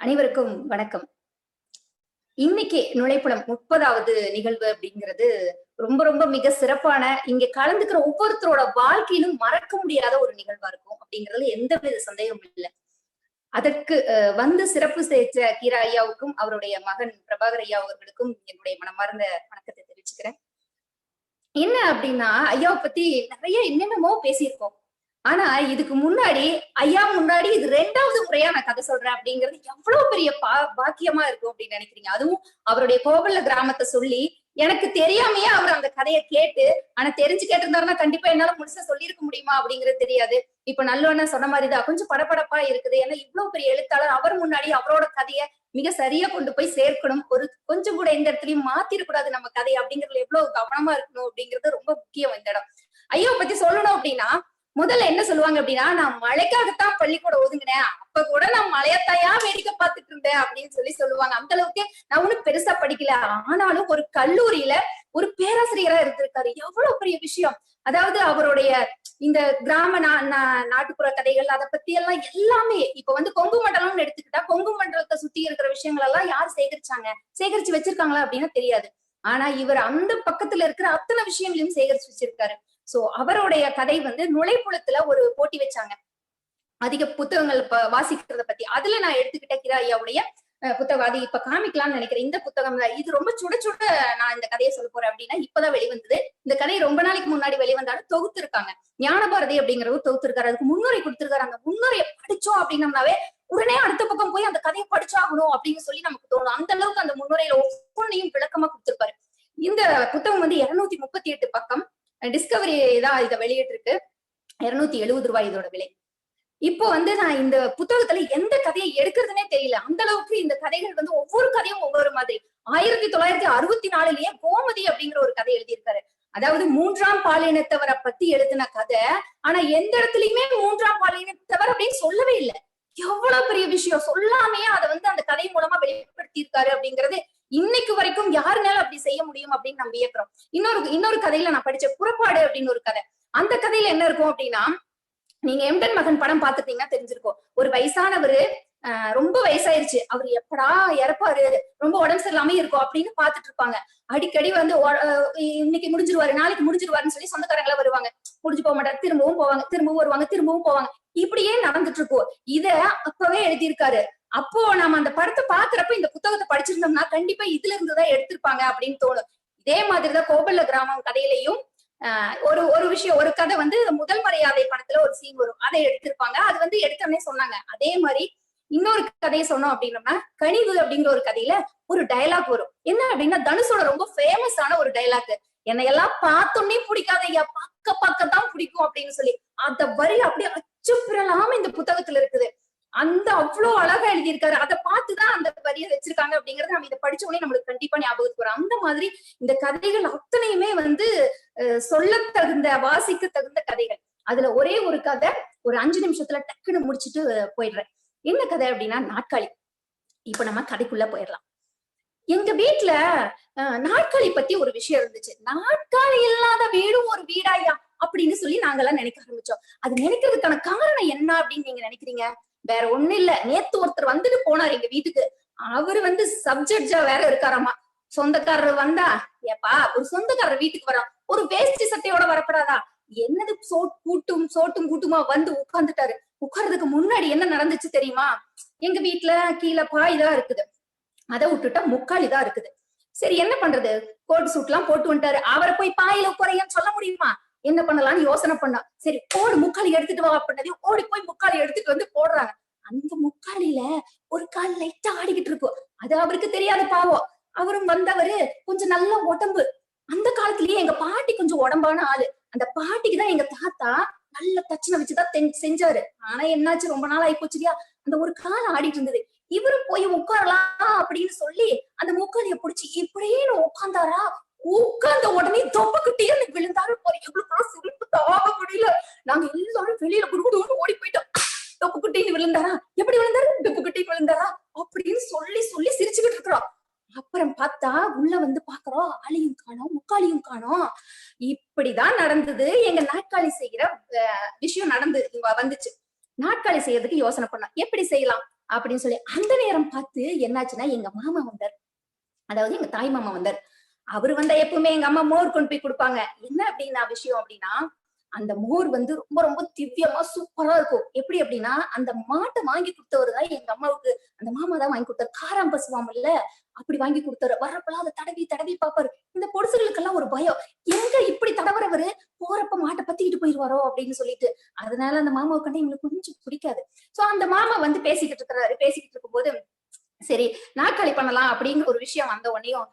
அனைவருக்கும் வணக்கம். இன்னைக்கு நுழைப்புலம் முப்பதாவது நிகழ்வு அப்படிங்கிறது ரொம்ப ரொம்ப மிக சிறப்பான இங்க கலந்துக்கிற ஒவ்வொருத்தரோட வாழ்க்கையிலும் மறக்க முடியாத ஒரு நிகழ்வா இருக்கும் அப்படிங்கறதுல எந்த வித சந்தேகமும் இல்லை. அதற்கு அஹ், வந்து சிறப்பு சேர்த்த கீரா ஐயாவுக்கும் அவருடைய மகன் பிரபாகர் ஐயா அவர்களுக்கும் என்னுடைய மனமார்ந்த வணக்கத்தை தெரிவிச்சுக்கிறேன். என்ன அப்படின்னா ஐயாவை பத்தி நிறைய என்னென்னமோ பேசியிருக்கோம். ஆனா இதுக்கு முன்னாடி ஐயா முன்னாடி இது ரெண்டாவது முறையா நான் கதை சொல்றேன் அப்படிங்கிறது எவ்வளவு பெரிய பா பாக்கியமா இருக்கும் அப்படின்னு நினைக்கிறீங்க? அதுவும் அவருடைய கோவல்ல கிராமத்தை சொல்லி எனக்கு தெரியாமையே அவர் அந்த கதையை கேட்டு ஆனா தெரிஞ்சு கேட்டிருந்தாருன்னா கண்டிப்பா என்னால முழுசா சொல்லியிருக்க முடியுமா அப்படிங்கிறது தெரியாது. இப்ப நல்லவண்ணா சொன்ன மாதிரிதான் கொஞ்சம் படபடப்பா இருக்குது. ஏன்னா இவ்வளவு பெரிய எழுத்தாளர் அவர் முன்னாடி அவரோட கதையை மிக சரியா கொண்டு போய் சேர்க்கணும். ஒரு கொஞ்சம் கூட எந்த இடத்துலயும் மாத்திரக்கூடாது நம்ம கதை அப்படிங்கறதுல எவ்வளவு கவனமா இருக்கணும் அப்படிங்கிறது ரொம்ப முக்கியம் இந்த இடம். ஐயாவை பத்தி சொல்லணும் அப்படின்னா முதல்ல என்ன சொல்லுவாங்க அப்படின்னா நான் மழைக்காகத்தான் பள்ளிக்கூடம் ஒதுங்கினேன். அப்ப கூட நான் மழையத்தாயா வேடிக்கை பார்த்துட்டு இருந்தேன். அப்படின்னு சொல்லி சொல்லுவாங்க. அந்த அளவுக்கு நான் ஒண்ணும் பெருசா படிக்கல. ஆனாலும் ஒரு கல்லூரியில ஒரு பேராசிரியரா இருந்திருக்காரு. எவ்வளவு பெரிய விஷயம். அதாவது அவருடைய இந்த கிராம நா நாட்டுப்புற கதைகள் அதை பத்தி எல்லாம் எல்லாமே இப்ப வந்து கொங்கு மண்டலம்னு எடுத்துக்கிட்டா கொங்கு மண்டலத்தை சுத்தி இருக்கிற விஷயங்கள் எல்லாம் யார் சேகரிச்சாங்க? சேகரிச்சு வச்சிருக்காங்களா அப்படின்னு தெரியாது. ஆனா இவர் அந்த பக்கத்துல இருக்கிற அத்தனை விஷயங்களையும் சேகரிச்சு வச்சிருக்காரு சோ அவருடைய கதை வந்து நுழைப்புலத்துல ஒரு போட்டி வச்சாங்க. அதிக புத்தகங்கள் வாசிக்கிறத பத்தி. அதுல நான் எடுத்துக்கிட்ட கிரா ஐயாவுடைய புத்தகம். அது இப்ப காமிக்கலாம்னு நினைக்கிறேன். இந்த புத்தகம் தான். இது ரொம்ப சுட சுட நான் இந்த கதையை சொல்ல போறேன் அப்படின்னா இப்பதான் வெளிவந்தது. இந்த கதை ரொம்ப நாளைக்கு முன்னாடி வெளிவந்தாலும் தொகுத்திருக்காங்க. ஞானபாரதி அப்படிங்கறது தொகுத்து இருக்காரு அதுக்கு முன்னுரை கொடுத்திருக்காரு. அந்த முன்னுரையை படிச்சோம் அப்படின்னம்னாவே உடனே அடுத்த பக்கம் போய் அந்த கதையை படிச்சாகணும் அப்படின்னு சொல்லி நமக்கு தோணும். அந்த அளவுக்கு அந்த முன்னுரையில ஒவ்வொன்றையும் விளக்கமா கொடுத்திருப்பாரு. இந்த புத்தகம் வந்து இருநூத்தி முப்பத்தி எட்டு பக்கம். டிஸ்கவரி தான் இதை வெளியிட்டிருக்கு. இருநூத்தி எழுபது ரூபாய் இதோட விலை. இப்போ வந்து நான் இந்த புத்தகத்துல எந்த கதையை எடுக்கிறதுனே தெரியல. அந்த அளவுக்கு இந்த கதைகள் வந்து ஒவ்வொரு கதையும் ஒவ்வொரு மாதிரி. ஆயிரத்தி தொள்ளாயிரத்தி அறுபத்தி நாலுலயே கோமதி அப்படிங்கிற ஒரு கதை எழுதியிருக்காரு. அதாவது மூன்றாம் பாலினத்தவரை பத்தி எழுதின கதை. ஆனா எந்த இடத்துலயுமே மூன்றாம் பாலினத்தவர் அப்படின்னு சொல்லவே இல்லை. எவ்வளவு பெரிய விஷயம்? சொல்லாமையே அதை வந்து அந்த கதை மூலமா வெளிப்படுத்தி இருக்காரு அப்படிங்கறது இன்னைக்கு வரைக்கும் யாருனால அப்படி செய்ய முடியும் அப்படின்னு நம்ம வியக்கிறோம். இன்னொரு இன்னொரு கதையில நான் படிச்ச புறப்பாடு அப்படின்னு ஒரு கதை. அந்த கதையில என்ன இருக்கும் அப்படின்னா நீங்க எம்டன் மகன் படம் பாத்துட்டீங்கன்னா தெரிஞ்சிருக்கும். ஒரு வயசானவரு ரொம்ப வயசாயிருச்சு. அவர் எப்படா இறப்பாரு? ரொம்ப உடம்பு சரியில்லாம இருக்கும் அப்படின்னு பாத்துட்டு இருப்பாங்க. அடிக்கடி வந்து இன்னைக்கு முடிஞ்சிருவாரு நாளைக்கு முடிஞ்சிருவாருன்னு சொல்லி சொந்தக்காரங்களா வருவாங்க. முடிஞ்சு போக மாட்டாரு திரும்பவும் போவாங்க திரும்பவும் வருவாங்க திரும்பவும் போவாங்க. இப்படியே நடந்துட்டு இருக்கும் இத அப்பவே எழுதியிருக்காரு. அப்போ நாம அந்த படத்தை பாக்குறப்ப இந்த புத்தகத்தை படிச்சிருந்தோம்னா கண்டிப்பா இதுல இருந்துதான் எடுத்திருப்பாங்க அப்படின்னு தோணும். இதே மாதிரிதான் கோபல்ல கிராமம் கதையிலையும் ஆஹ் ஒரு ஒரு விஷயம் ஒரு கதை வந்து முதல் மரியாதை படத்துல ஒரு சீன் வரும். அதை எடுத்திருப்பாங்க. அது வந்து எடுத்தோடனே சொன்னாங்க. அதே மாதிரி இன்னொரு கதையை சொன்னோம் அப்படின்னோம்னா கனிவு அப்படிங்கிற ஒரு கதையில ஒரு டயலாக் வரும். என்ன அப்படின்னா தனுஷோட ரொம்ப ஃபேமஸான ஒரு டயலாக் என்னை எல்லாம் பார்த்தோன்னே பிடிக்காத ஐயா பக்க பக்கத்தான் பிடிக்கும் அப்படின்னு சொல்லி அந்த வரி அப்படியே அச்சுப்பிரலாம இந்த புத்தகத்துல இருக்குது. அந்த அவ்வளவு அழகா எழுதியிருக்காரு. அதை பார்த்துதான் அந்த வரியை வச்சிருக்காங்க அப்படிங்கறத நம்ம இதை படிச்ச உடனே நம்மளுக்கு கண்டிப்பா ஞாபகத்துக்கு வரும் அந்த மாதிரி இந்த கதைகள் அத்தனையுமே வந்து அஹ், சொல்லத் தகுந்த வாசிக்க தகுந்த கதைகள். அதுல ஒரே ஒரு கதை ஒரு அஞ்சு நிமிஷத்துல டக்குன்னு முடிச்சிட்டு போயிடுறேன். என்ன கதை அப்படின்னா நாட்காலி இப்ப நம்ம கதைக்குள்ள போயிடலாம். எங்க வீட்டுல நாட்காலி பத்தி ஒரு விஷயம் இருந்துச்சு. நாட்காலி இல்லாத வீடும் ஒரு வீடாயா? அப்படின்னு சொல்லி நாங்கெல்லாம் நினைக்க ஆரம்பிச்சோம். அது நினைக்கிறதுக்கான காரணம் என்ன அப்படின்னு நீங்க நினைக்கிறீங்க? வேற ஒண்ணு இல்ல. நேத்து ஒருத்தர் வந்துட்டு போனார் எங்க வீட்டுக்கு. அவரு வந்து சப்ஜெக்டா வேற இருக்காராமா? சொந்தக்காரர் வந்தா? ஏப்பா ஒரு சொந்தக்காரர் வீட்டுக்கு வரான். ஒரு வேஷ்டி சட்டையோட வரப்படாதா? என்னது சோட் கூட்டும் சோட்டும் கூட்டுமா வந்து உட்கார்ந்துட்டாரு. உட்கார்றதுக்கு முன்னாடி என்ன நடந்துச்சு தெரியுமா? எங்க வீட்டுல கீழே பாய் தான் இருக்குது. அதை விட்டுட்டா முக்காலி இருக்குது. சரி என்ன பண்றது? கோட் சூட் எல்லாம் போட்டு வந்துட்டாரு. அவரை போய் பாயில குறையன்னு சொல்ல முடியுமா? என்ன பண்ணலாம்னு யோசனை பண்ணா. சரி போடு முக்காலி எடுத்துட்டு வா அப்படின்னதையும் ஓடி போய் முக்காலி எடுத்துட்டு வந்து போடுறாங்க. அந்த முக்காலில ஒரு கால் லைட்டா ஆடிக்கிட்டு இருக்கும் அது அவருக்கு தெரியாத பாவம். அவரும் வந்தவரு கொஞ்சம் நல்ல உடம்பு. அந்த காலத்திலயே எங்க பாட்டி கொஞ்சம் உடம்பான ஆளு. அந்த பாட்டிக்கு தான் எங்க தாத்தா நல்ல தச்சனை வச்சுதான் செஞ்சாரு. ஆனா என்னாச்சு? ரொம்ப நாள் ஆகி போச்சு இல்லையா அந்த ஒரு கால் ஆடிட்டு இருந்தது. இவரும் போய் உட்காரலாம் அப்படின்னு சொல்லி அந்த முக்காலிய புடிச்சு இப்படியே உட்கார்ந்தாரா? உட்கார்ந்த உடனே தொப்பக்கிட்டே விழுந்தாரு போற எவ்வளவு சிரிப்பு தாங்க முடியல. நாங்க எல்லாரும் வெளியில குடுகுடுன்னு ஓடி போயிட்டோம். தொப்பு குட்டின்னு விழுந்தாரா? எப்படி விழுந்தாரு? தொப்பு குட்டின்னு விழுந்தாரா? அப்படின்னு சொல்லி சொல்லி சிரிச்சுக்கிட்டு இருக்கிறோம் அப்புறம் பார்த்தா உள்ள வந்து பாக்குறோம் ஆளையும் காணோம் முக்காலியும் காணோம். இப்படிதான் நடந்தது. எங்க நாட்காலி செய்கிற விஷயம் நடந்து வந்துச்சு. நாட்காலி செய்யறதுக்கு யோசனை பண்ணோம் எப்படி செய்யலாம்? அப்படின்னு சொல்லி அந்த நேரம் பார்த்து என்னாச்சுன்னா எங்க மாமா வந்தார். அதாவது எங்க தாய் மாமா வந்தார். அவர் வந்தா எப்பவுமே எங்க அம்மா மோர் கொண்டு போய் கொடுப்பாங்க. என்ன அப்படின்னா விஷயம் அப்படின்னா அந்த மோர் வந்து ரொம்ப ரொம்ப திவ்யமா சூப்பரா இருக்கும். எப்படி அப்படின்னா அந்த மாட்டை வாங்கி கொடுத்தவர் தான் எங்க அம்மாவுக்கு அந்த மாமா தான் வாங்கி கொடுத்தாரு. காராம் பசுவாமல்ல அப்படி வாங்கி கொடுத்தாரு. வரப்பெல்லாம் அதை தடவி தடவி பாப்பாரு இந்த பொடுசுகளுக்கெல்லாம் ஒரு பயம். எங்க இப்படி தடவுறவரு போறப்ப மாட்டை பத்திக்கிட்டு போயிருவாரோ அப்படின்னு சொல்லிட்டு. அதனால அந்த மாமாவை வந்து எங்களுக்கு கொஞ்சம் பிடிக்காது. சோ அந்த மாமா வந்து பேசிக்கிட்டு இருக்கிறாரு. பேசிக்கிட்டு இருக்கும்போது சரி நாற்காலி பண்ணலாம் அப்படிங்கிற ஒரு விஷயம் வந்த உடனேயும்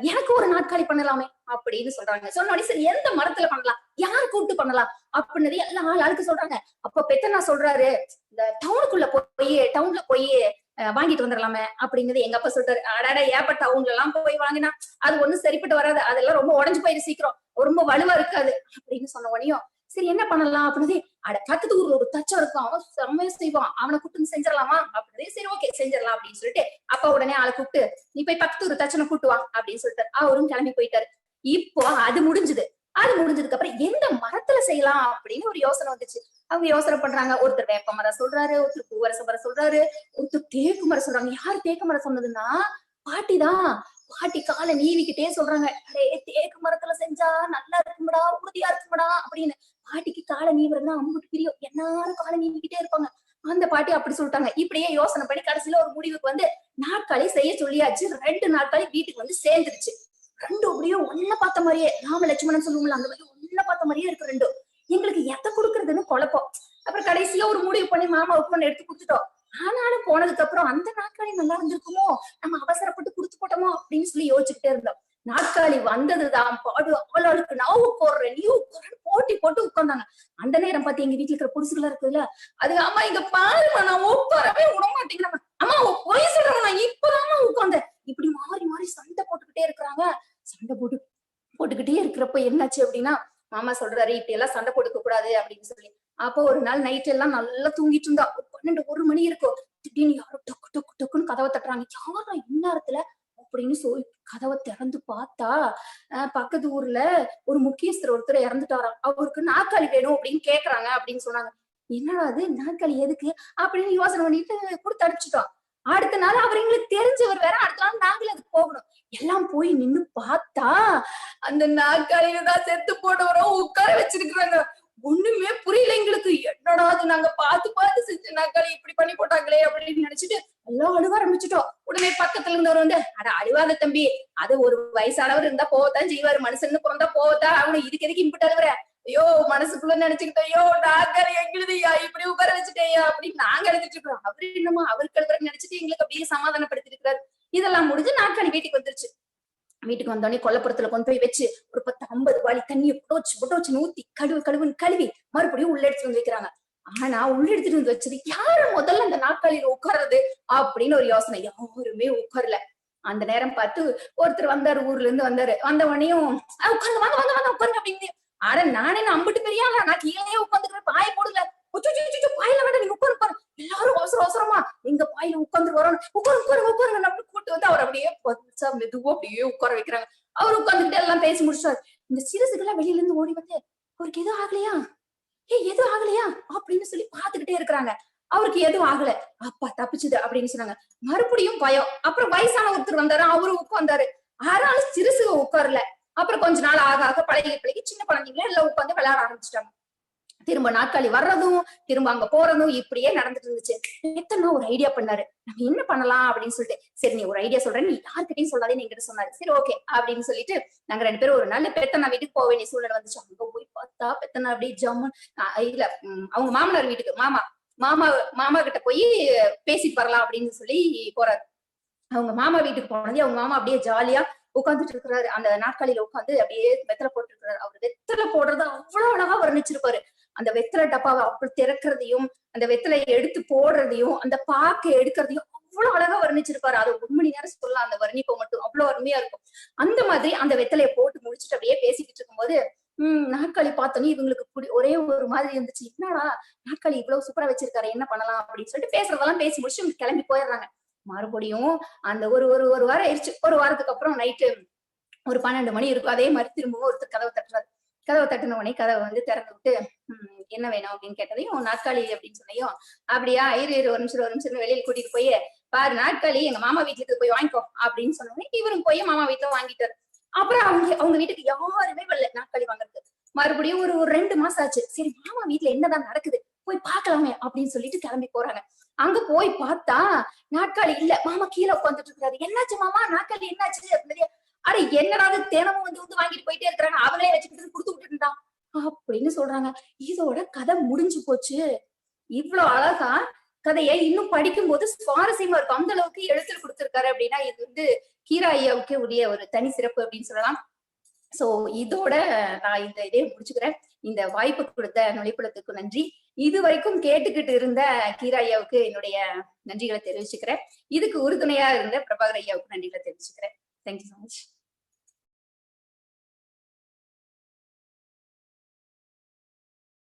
எனக்கு ஒரு நாற்காலி பண்ணலாமே அப்படின்னு சொல்றாங்க. சொன்ன சரி எந்த மரத்துல பண்ணலாம்? யார் கூப்பிட்டு பண்ணலாம்? அப்படின்னு எல்லா ஆளுக்கு சொல்றாங்க. அப்ப பெத்தனா சொல்றாரு இந்த டவுனுக்குள்ள போய் டவுன்ல போய் அஹ் வாங்கிட்டு வந்துடலாமே அப்படிங்கிறது எங்க அப்பா சொல்றாரு. அடாடா ஏப்ப டவுன்ல எல்லாம் போய் வாங்கினா அது ஒண்ணும் சரிப்பட்டு வராது. அதெல்லாம் ரொம்ப உடஞ்சு போயிரு சீக்கிரம். ரொம்ப வலுவா இருக்காது அப்படின்னு சொன்ன உடனே சரி என்ன பண்ணலாம் அப்படின்னு அட பக்கத்து ஊர்ல ஒரு தச்சம் இருக்கும். அவன் செம்மையா செய்வான். அவனை கூப்பிட்டு செஞ்சிடலாமா? அப்படின்னு சரி ஓகே செஞ்சிடலாம் அப்படின்னு சொல்லிட்டு அப்பா உடனே ஆளை கூப்பிட்டு நீ போய் பக்கத்து ஒரு தச்சனை கூட்டு அப்படின்னு சொல்லிட்டு அவரும் கிளம்பி போயிட்டாரு. இப்போ அது முடிஞ்சது. அது முடிஞ்சதுக்கு அப்புறம் எந்த மரத்துல செய்யலாம் அப்படின்னு ஒரு யோசனை வந்துச்சு. அவங்க யோசனை பண்றாங்க. ஒருத்தர் வேப்ப மரம் சொல்றாரு ஒருத்தர் பூவரச மரம் சொல்றாரு ஒருத்தர் தேக்கு மரம் சொல்றாங்க. யாரு தேக்கு மரம் சொன்னதுன்னா பாட்டிதான் பாட்டி காலை நீவிக்கிட்டே சொல்றாங்க. அடே தேக்கு மரத்துல செஞ்சா நல்லா இருக்கும்டா உறுதியா இருக்கும்டா அப்படின்னு. பாட்டிக்கு காலை நீவுறதுன்னா அம்புட்டு பிரியம். எல்லாரும் காலை நீவிக்கிட்டே இருப்பாங்க. அந்த பாட்டி அப்படி சொல்லிட்டாங்க. இப்படியே யோசனை பண்ணி கடைசியில ஒரு முடிவுக்கு வந்து நாட்காலி செய்ய சொல்லியாச்சு. ரெண்டு நாட்காலி வீட்டுக்கு வந்து சேர்ந்துருச்சு. ரெண்டு அப்படியே ஒன்ன பார்த்த மாதிரியே. ராம லட்சுமணன் சொல்லுவோம்ல அந்த மாதிரி ஒன்ன பார்த்த மாதிரியே இருக்கு ரெண்டும். எங்களுக்கு எதை கொடுக்கறதுன்னு குழப்பம். அப்புறம் கடைசியில ஒரு முடிவு பண்ணி மாமா ஒண்ணு எடுத்து கொடுத்துட்டோம். ஆனாலும் போனதுக்கு அப்புறம் அந்த நாட்காலி நல்லா இருந்திருக்குமோ? நம்ம அவசரப்பட்டு கொடுத்து போட்டோமோ? அப்படின்னு சொல்லி யோசிச்சுக்கிட்டே இருந்தோம். நாட்காலி வந்ததுதான். பாடு அவளுக்கு நான் உட்கார்றேன் நீ போட்டி போட்டு உட்கார்ந்தாங்க அந்த நேரம் பார்த்து எங்க வீட்டுல இருக்கிற புதுசுகளா இருக்குல்ல அது அம்மா இங்க பாருமா நான் உட்காரவே விட மாட்டேங்கிறேன் அம்மா பொய் சொல்றேன் நான் இப்பதான் உட்கார்ந்தேன். இப்படி மாறி மாறி சண்டை போட்டுக்கிட்டே இருக்கிறாங்க. சண்டை போட்டு போட்டுக்கிட்டே இருக்கிறப்ப என்னாச்சு அப்படின்னா மாமா சொல்றாரு இப்படி எல்லாம் சண்டை போட்டுக்க கூடாது அப்படின்னு சொல்லி. அப்போ ஒரு நாள் நைட் எல்லாம் நல்லா தூங்கிட்டு இருந்தா ஒரு பன்னெண்டு ஒரு மணி இருக்கும். திடீர்னு யாரும் டொக்கு டொக்கு டொக்குன்னு கதவை தட்டுறாங்க. யாரா இந்நேரத்துல அப்படின்னு சொல்லி கதவை திறந்து பார்த்தா அஹ் பக்கத்து ஊர்ல ஒரு முக்கியஸ்தர் ஒருத்தர் இறந்துட்டாராம் அவருக்கு நாற்காலி வேணும் அப்படின்னு கேக்குறாங்க அப்படின்னு சொன்னாங்க. என்னடா அது நாற்காலி எதுக்கு? அப்படின்னு யோசனை பண்ணிட்டு கொடுத்து அடிச்சுட்டோம் அடுத்த நாள் அவர் எங்களுக்கு தெரிஞ்சவர் வேற. அடுத்த நாள் நாங்களும் அதுக்கு போகணும். எல்லாம் போய் நின்னு பார்த்தா அந்த நாற்காலியில தான் செத்து போனவரும் உட்கார வச்சிருக்கிறாங்க. ஒண்ணுமே புரியல எங்களுக்கு. என்னடா அது நாங்க பார்த்து பார்த்து செஞ்ச நாற்காலி இப்படி பண்ணி போட்டாங்களே அப்படின்னு நினைச்சிட்டு எல்லாம் அழுவ ஆரம்பிச்சுட்டோம். உடனே பக்கத்துல இருந்தவர் வந்து அட அழுவாத தம்பி. அது ஒரு வயசானவர் இருந்தா போவத்தான் செய்வாரு. மனுஷன் பிறந்தா போவத்தான் அவனு இதுக்கு எதுக்கு இம்பிட்டு அழுவுற ஐயோ மனசுக்குள்ள நினைச்சுக்கிட்டோம் ஐயோ நாற்காலி எங்களுதையா இப்படி உட்கார வச்சுட்டேயா அப்படின்னு நாங்க எழுதிட்டு இருக்கோம். அவரு என்னமோ அவருக்கு எழுதுற நினைச்சிட்டு எங்களுக்கு அப்படியே சமாதானப்படுத்திட்டு இருக்கிறாரு இதெல்லாம் முடிஞ்சு நாட்கள் வீட்டுக்கு வந்துருச்சு. வீட்டுக்கு வந்தோடனே கொல்லப்புறத்துல கொண்டு போய் வச்சு ஒரு பத்து ஐம்பது வாளி தண்ணியை புட்டோச்சு வச்சு வச்சு ஊத்தி கழுவு கழுவுன்னு கழுவி மறுபடியும் உள்ள எடுத்துட்டு வந்து வைக்கிறாங்க. ஆனா உள்ள எடுத்துட்டு வந்து வச்சது யாரு முதல்ல அந்த நாற்காலியில உட்கார்றது? அப்படின்னு ஒரு யோசனை. யாருமே உட்காரல. அந்த நேரம் பார்த்து ஒருத்தர் வந்தாரு ஊர்ல இருந்து வந்தாரு. வந்த உடனேயும் உட்காந்து வாங்க வாங்க வாங்க உட்காருங்க அப்படின்னு. ஆனா நானே நான் அம்பிட்டு பெரிய ஆளா? நான் கீழே உட்காந்துக்கிறேன் பாய போடல. அச்சோ பாயில வேண்டாம் நீங்க உட்காரு உட்காரு. எல்லாரும் அவசர அவசரமா எங்க பாயில உட்காந்து வரணும் உட்காரு உட்காருங்க உட்காருங்க நம்ம கூட்டு வந்து அவர் அப்படியே மெதுவா அப்படியே உட்கார வைக்கிறாங்க. அவர் உட்கார்ந்துட்டு எல்லாம் பேசி முடிச்சாரு. இந்த சிறுசுகள்லாம் வெளியில இருந்து ஓடி வந்து அவருக்கு எதுவும் ஆகலையா? ஏய் எதுவும் ஆகலையா? அப்படின்னு சொல்லி பாத்துக்கிட்டே இருக்கிறாங்க. அவருக்கு எதுவும் ஆகல. அப்பா தப்பிச்சுது அப்படின்னு சொன்னாங்க. மறுபடியும் பயம். அப்புறம் வயசான ஒருத்தர் வந்தாரு. அவரும் உட்கார்ந்தாரு. ஆனாலும் சிறுசுக உட்காரல. அப்புறம் கொஞ்ச நாள் ஆக ஆக பழகி பழகி சின்ன குழந்தைங்கள எல்லாம் உட்காந்து விளையாட ஆரம்பிச்சிட்டாங்க. திரும்ப நாட்காலி வர்றதும் திரும்ப அங்க போறதும் இப்படியே நடந்துட்டு இருந்துச்சு. எத்தனை ஒரு ஐடியா பண்ணாரு. நம்ம என்ன பண்ணலாம் அப்படின்னு சொல்லிட்டு சரி நீ ஒரு ஐடியா சொல்றேன். நீ யார்கிட்டயும் சொல்லாதே என்கிட்ட சொன்னாரு. சரி ஓகே அப்படின்னு சொல்லிட்டு நாங்க ரெண்டு பேரும் ஒரு நாள் நான் வீட்டுக்கு போக வேண்டிய சூழ்நிலை வந்துச்சு. அங்க போய் பார்த்தா பெத்தனா அப்படியே ஜம்மன் இல்ல அவங்க மாமனார் வீட்டுக்கு மாமா மாமா மாமா கிட்ட போய் பேசிட்டு வரலாம் அப்படின்னு சொல்லி போறாரு. அவங்க மாமா வீட்டுக்கு போனது அவங்க மாமா அப்படியே ஜாலியா உட்கார்ந்துட்டு இருக்கிறாரு. அந்த நாற்காலியில உட்காந்து அப்படியே வெத்தலை போட்டு இருக்கிறாரு அவர் வெத்தலை போடுறத அவ்வளவு அழகா வர்ணிச்சிருப்பாரு. அந்த வெத்தலை டப்பாவை அப்படி திறக்கிறதையும் அந்த வெத்தலையை எடுத்து போடுறதையும் அந்த பாக்க எடுக்கிறதையும் அவ்வளவு அழகா வர்ணிச்சிருப்பாரு. அது ஒரு மணி நேரம் சொல்லலாம். அந்த வர்ணிப்பை மட்டும் அவ்வளவு அருமையா இருக்கும். அந்த மாதிரி அந்த வெத்தலையை போட்டு முடிச்சுட்டு அப்படியே பேசிக்கிட்டு இருக்கும்போது உம் நாட்காலி பார்த்தோன்னே இவங்களுக்கு புடி ஒரே ஒரு மாதிரி இருந்துச்சு. என்னடா நாட்காலி இவ்வளவு சூப்பரா வச்சிருக்காரு என்ன பண்ணலாம் அப்படின்னு சொல்லிட்டு பேசுறதெல்லாம் பேசி முடிச்சு இவங்க கிளம்பி போயிடுறாங்க. மறுபடியும் அந்த ஒரு ஒரு ஒரு வாரம் ஆயிடுச்சு. ஒரு வாரத்துக்கு அப்புறம் நைட்டு ஒரு பன்னெண்டு மணி இருக்கும். அதே மாதிரி திரும்பவும் ஒருத்தர் கதவை தட்டுறாரு. கதவை தட்டின உடனே கதவை வந்து திறந்து விட்டு என்ன வேணும்? அப்படின்னு கேட்டதையும் நாற்காலி அப்படின்னு சொன்னையும் அப்படியா இரு இரு ஒரு நிமிஷம் ஒரு நிமிஷம் வெளியில கூட்டிட்டு போய். பாரு நாற்காலி எங்க மாமா வீட்டுக்கு போய் வாங்கிக்கோ. அப்படின்னு சொன்னோடனே இவரும் போய் மாமா வீட்டுல வாங்கிட்டாரு. அப்புறம் அவங்க அவங்க வீட்டுக்கு யாருமே வரல நாற்காலி வாங்குறதுக்கு. மறுபடியும் ஒரு ஒரு ரெண்டு மாசம் ஆச்சு. சரி மாமா வீட்டுல என்னதான் நடக்குது? போய் பாக்கலாமே அப்படின்னு சொல்லிட்டு கிளம்பி போறாங்க. அங்க போய் பார்த்தா நாட்காலி இல்ல. மாமா கீழே உட்காந்துட்டு இருக்காரு. என்னாச்சு மாமா? நாட்காலி என்னாச்சு அப்படின்னு. அட என்னடா இது? தினமும் வந்து வந்து வாங்கிட்டு போயிட்டே இருக்கிறாங்க. அவங்களே வச்சுக்கிட்டு கொடுத்து விட்டுட்டு இருந்தான். அப்படின்னு சொல்றாங்க. இதோட கதை முடிஞ்சு போச்சு. இவ்வளவு அழகா கதையை இன்னும் படிக்கும்போது சுவாரஸ்யமா இருக்கும். அந்த அளவுக்கு எழுத்துல கொடுத்திருக்காரு அப்படின்னா இது வந்து கீரா ஐயாவுக்கு உரிய ஒரு தனி சிறப்பு அப்படின்னு சொல்லலாம். சோ இதோட நான் இந்த இதே முடிச்சுக்கிறேன். இந்த வாய்ப்பு கொடுத்த நொழிப்புலத்துக்கு நன்றி. இது வரைக்கும் கேட்டுக்கிட்டு இருந்த கீரா ஐயாவுக்கு என்னுடைய நன்றிகளை தெரிவிச்சுக்கிறேன். இதுக்கு உறுதுணையா இருந்த பிரபாகர் ஐயாவுக்கு நன்றிகளை தெரிவிச்சுக்கிறேன். Thank you so much